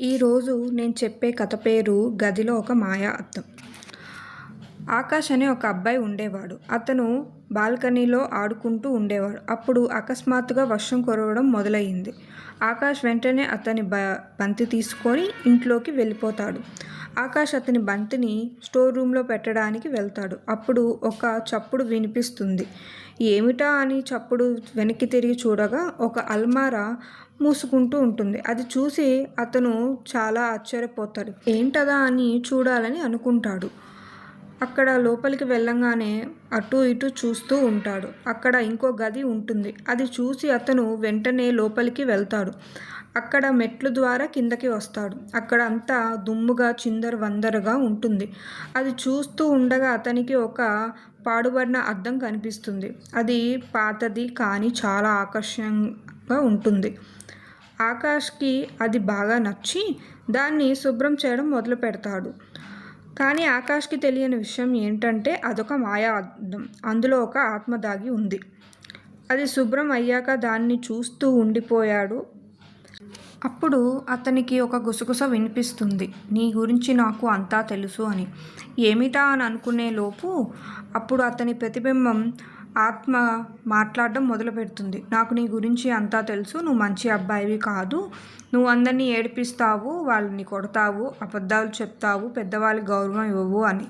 ఈరోజు నేను చెప్పే కథ పేరు గదిలో ఒక మాయా అద్దం. ఆకాష్ అనే ఒక అబ్బాయి ఉండేవాడు. అతను బాల్కనీలో ఆడుకుంటూ ఉండేవాడు. అప్పుడు అకస్మాత్తుగా వర్షం కురవడం మొదలయ్యింది. ఆకాష్ వెంటనే అతని బ బంతి తీసుకొని ఇంట్లోకి వెళ్ళిపోతాడు. ఆకాష్ అతని బంతిని స్టోర్ రూమ్లో పెట్టడానికి వెళ్తాడు. అప్పుడు ఒక చప్పుడు వినిపిస్తుంది. ఏమిటా అని చప్పుడు వెనక్కి తిరిగి చూడగా ఒక అల్మారా మూసుకుంటూ ఉంటుంది. అది చూసి అతను చాలా ఆశ్చర్యపోతాడు. ఏంటదా అని చూడాలని అనుకుంటాడు. అక్కడ లోపలికి వెళ్ళంగానే అటు ఇటు చూస్తూ ఉంటాడు. అక్కడ ఇంకో గది ఉంటుంది. అది చూసి అతను వెంటనే లోపలికి వెళ్తాడు. అక్కడ మెట్లు ద్వారా కిందకి వస్తాడు. అక్కడ అంతా దుమ్ముగా చిందర వందరగా ఉంటుంది. అది చూస్తూ ఉండగా అతనికి ఒక పాడుబడిన అద్దం కనిపిస్తుంది. అది పాతది కానీ చాలా ఆకర్షణగా ఉంటుంది. ఆకాష్కి అది బాగా నచ్చి దాన్ని శుభ్రం చేయడం మొదలు పెడతాడు. కానీ ఆకాష్కి తెలియని విషయం ఏంటంటే అదొక మాయా అద్దం. అందులో ఒక ఆత్మ దాగి ఉంది. అది శుభ్రం అయ్యాక దాన్ని చూస్తూ ఉండిపోయాడు. అప్పుడు అతనికి ఒక గుసగుస వినిపిస్తుంది. నీ గురించి నాకు అంతా తెలుసు అని. ఏమిటా అని అనుకునే లోపు అప్పుడు అతని ప్రతిబింబం ఆత్మ మాట్లాడడం మొదలు పెడుతుంది నాకు నీ గురించి అంతా తెలుసు. నువ్వు మంచి అబ్బాయివి కాదు. నువ్వు అందరినీ ఏడిపిస్తావు. వాళ్ళని కొడతావు. అబద్ధాలు చెప్తావు. పెద్దవాళ్ళకి గౌరవం ఇవ్వవు అని.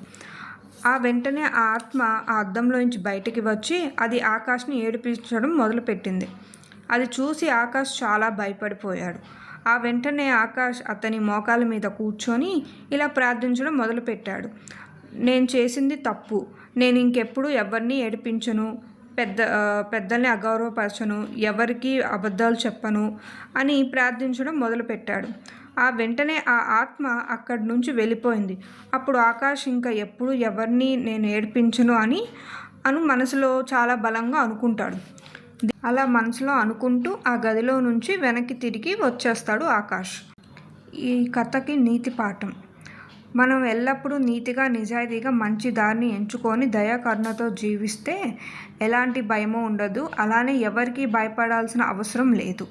ఆ వెంటనే ఆ ఆత్మ ఆ అద్దంలోంచి బయటికి వచ్చి అది ఆకాష్ని ఏడిపించడం మొదలుపెట్టింది. అది చూసి ఆకాష్ చాలా భయపడిపోయాడు. ఆ వెంటనే ఆకాష్ అతని మోకాల మీద కూర్చొని ఇలా ప్రార్థించడం మొదలుపెట్టాడు. నేను చేసింది తప్పు. నేను ఇంకెప్పుడు ఎవరిని ఏడిపించను. పెద్ద పెద్దల్ని అగౌరవపరచను. ఎవరికి అబద్ధాలు చెప్పను అని ప్రార్థించడం మొదలుపెట్టాడు. ఆ వెంటనే ఆ ఆత్మ అక్కడి నుంచి వెళ్ళిపోయింది. అప్పుడు ఆకాష్ ఇంకా ఎప్పుడు ఎవరిని నేను ఏడిపించను అని అను మనసులో చాలా బలంగా అనుకుంటాడు. అలా మనసులో అనుకుంటూ ఆ గదిలో నుంచి వెనక్కి తిరిగి వచ్చేస్తాడు ఆకాష్. ఈ కథకి నీతి పాఠం. మనం ఎల్లప్పుడూ నీతిగా నిజాయితీగా మంచి దారిని ఎంచుకొని దయాకరుణతో జీవిస్తే ఎలాంటి భయమూ ఉండదు. అలానే ఎవరికీ భయపడాల్సిన అవసరం లేదు.